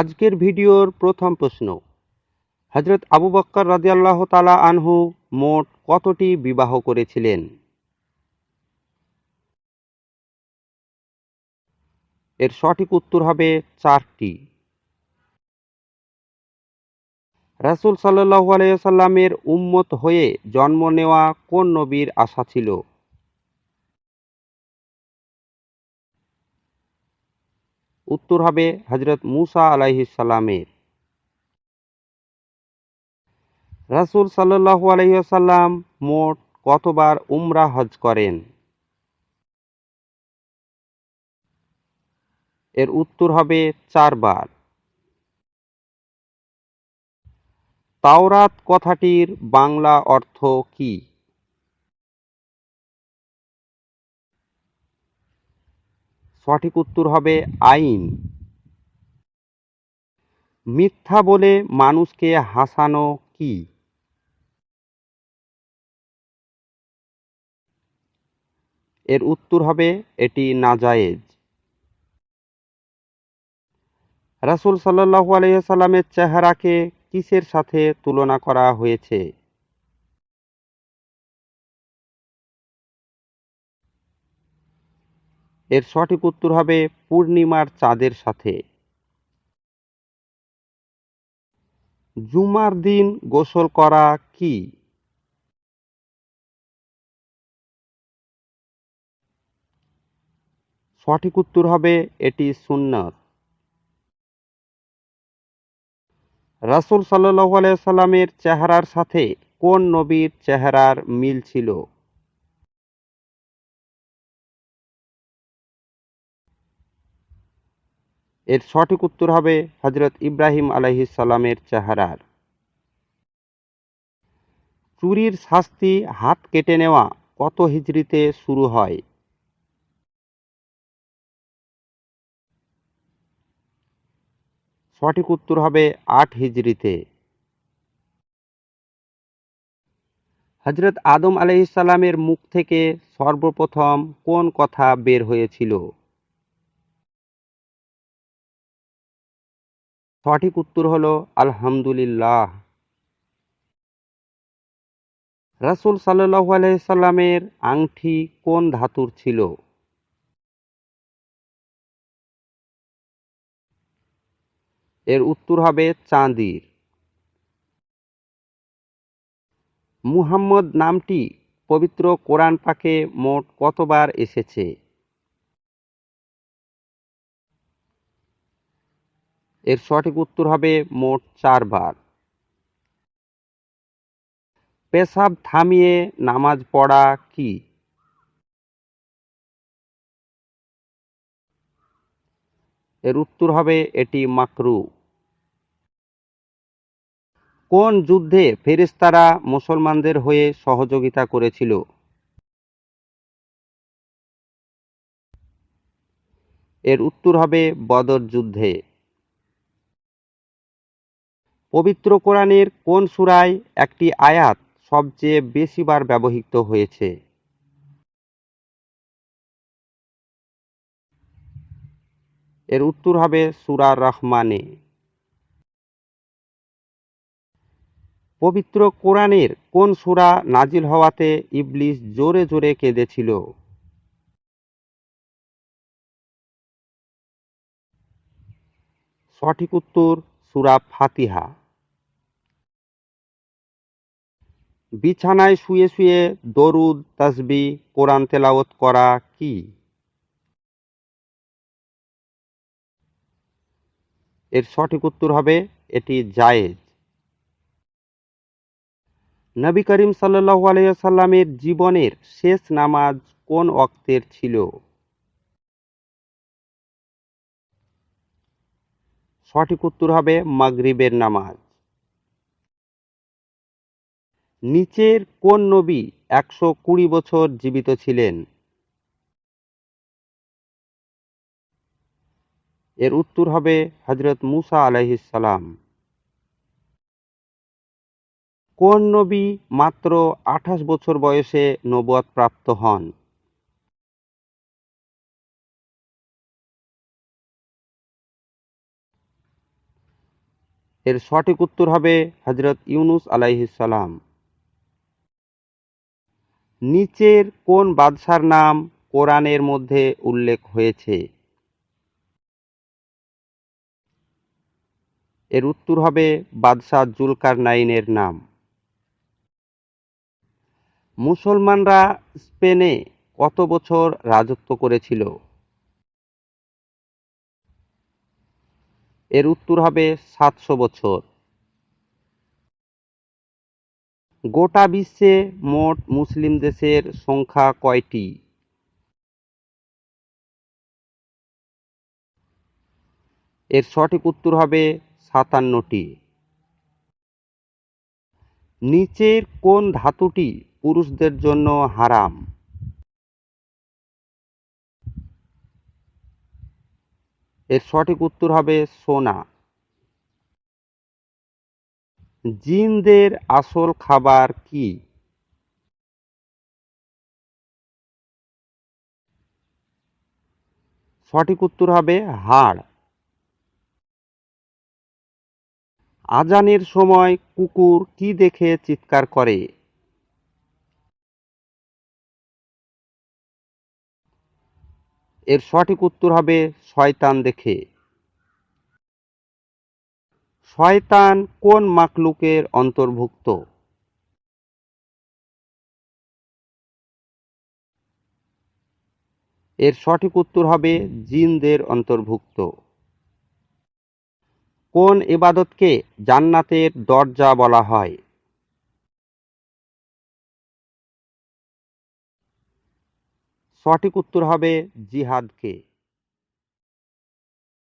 আজকের ভিডিওর প্রথম প্রশ্ন। হজরত আবু বক্কর রাদিয়াল্লাহ তালা আনহু মোট কতটি বিবাহ করেছিলেন? এর সঠিক উত্তর হবে চারটি। রাসূল সাল্লাল্লাহু আলাইহি সাল্লামের উম্মত হয়ে জন্ম নেওয়া কোন নবীর আশা ছিল? উত্তর হবে হজরত মুসা আলাইহিস সালামের। রাসূল সাল্লাল্লাহু আলাইহিসাল্লাম মোট কতবার উমরা হজ করেন? এর উত্তর হবে চারবার। তাওরাত কথাটির বাংলা অর্থ কি? সঠিক উত্তর হবে আইন। মিথ্যা বলে মানুষকে হাসানো কি? এর উত্তর হবে এটি নাজায়েজ। রাসূল সাল্লাল্লাহু আলাইহি সাল্লামের চেহারাকে কিসের সাথে তুলনা করা হয়েছে? এর সঠিক উত্তর হবে পূর্ণিমার চাঁদের সাথে। জুমার দিন গোসল করা কি? সঠিক উত্তর হবে এটি সুন্নত। রাসূল আলাইহি সাল্লামের চেহারার সাথে কোন নবীর চেহারার মিল ছিল? এর সঠিক উত্তর হবে হজরত ইব্রাহিম আলাইহিস সালামের চেহারার। চুরির শাস্তি হাত কেটে নেওয়া কত হিজরিতে শুরু হয়? সঠিক উত্তর হবে আট হিজরিতে হজরত আদম আলাইহিসসালামের মুখ থেকে সর্বপ্রথম কোন কথা বের হয়েছিল? সঠিক উত্তর হলো আলহামদুলিল্লাহ। রাসূল সাল্লাল্লাহু আলাইসাল্লামের আংটি কোন ধাতুর ছিল? এর উত্তর হবে চাঁদির। মুহাম্মদ নামটি পবিত্র কোরআন পাকে মোট কতবার এসেছে? এর সঠিক উত্তর হবে মোট চারবার পেশাব থামিয়ে নামাজ পড়া কি? এর উত্তর হবে এটি মাকরু। কোন যুদ্ধে ফেরেশতারা মুসলমানদের হয়ে সহযোগিতা করেছিল? এর উত্তর হবে বদর যুদ্ধে। পবিত্র কোরআনের কোন সুরায় একটি আয়াত সবচেয়ে বেশিবার ব্যবহৃত হয়েছে? এর উত্তর হবে সূরা রহমানে। পবিত্র কোরআনের কোন সূরা নাজিল হওয়াতে ইবলিস জোরে জোরে কেঁদেছিল? সঠিক উত্তর সূরা ফাতিহা। বিছানায় শুয়ে শুয়ে দরুদ তাসবিহ কোরআন তেলাওয়াত করা কি? এর সঠিক উত্তর হবে, এটি জায়েজ। নবী করিম সাল্লাল্লাহু আলাইহি সাল্লামের জীবনের শেষ নামাজ কোন অক্তের ছিল? সঠিক উত্তর হবে, মাগরিবের নামাজ। নিচের কোন নবী একশো কুড়ি বছর জীবিত ছিলেন? এর উত্তর হবে হজরত মুসা আলাইহিস সালাম। কোন নবী মাত্র আঠাশ বছর বয়সে নবুয়ত প্রাপ্ত হন? এর সঠিক উত্তর হবে হজরত ইউনুস আলাইহিসসালাম নিচের কোন বাদশার নাম কোরআনের মধ্যে উল্লেখ হয়েছে? এর উত্তর হবে বাদশাহ জুলকারনাইনের নাম। মুসলমানরা স্পেনে কত বছর রাজত্ব করেছিল? এর উত্তর হবে সাতশো বছর। গোটা বিশ্বে মোট মুসলিম দেশের সংখ্যা কয়টি? এর সঠিক উত্তর হবে সাতান্নটি। নিচের কোন ধাতুটি পুরুষদের জন্য হারাম? এর সঠিক উত্তর হবে সোনা। জিনদের আসল খাবার কি? সঠিক উত্তর হবে হাড়। আজানের সময় কুকুর কি দেখে চিৎকার করে? এর সঠিক উত্তর হবে শয়তান দেখে। শয়তান কোন মাকলুকের অন্তর্ভুক্ত? এর সঠিক উত্তর হবে জিনদের অন্তর্ভুক্ত। কোন ইবাদতকে জান্নাতের দরজা বলা হয়? সঠিক উত্তর হবে জিহাদকে।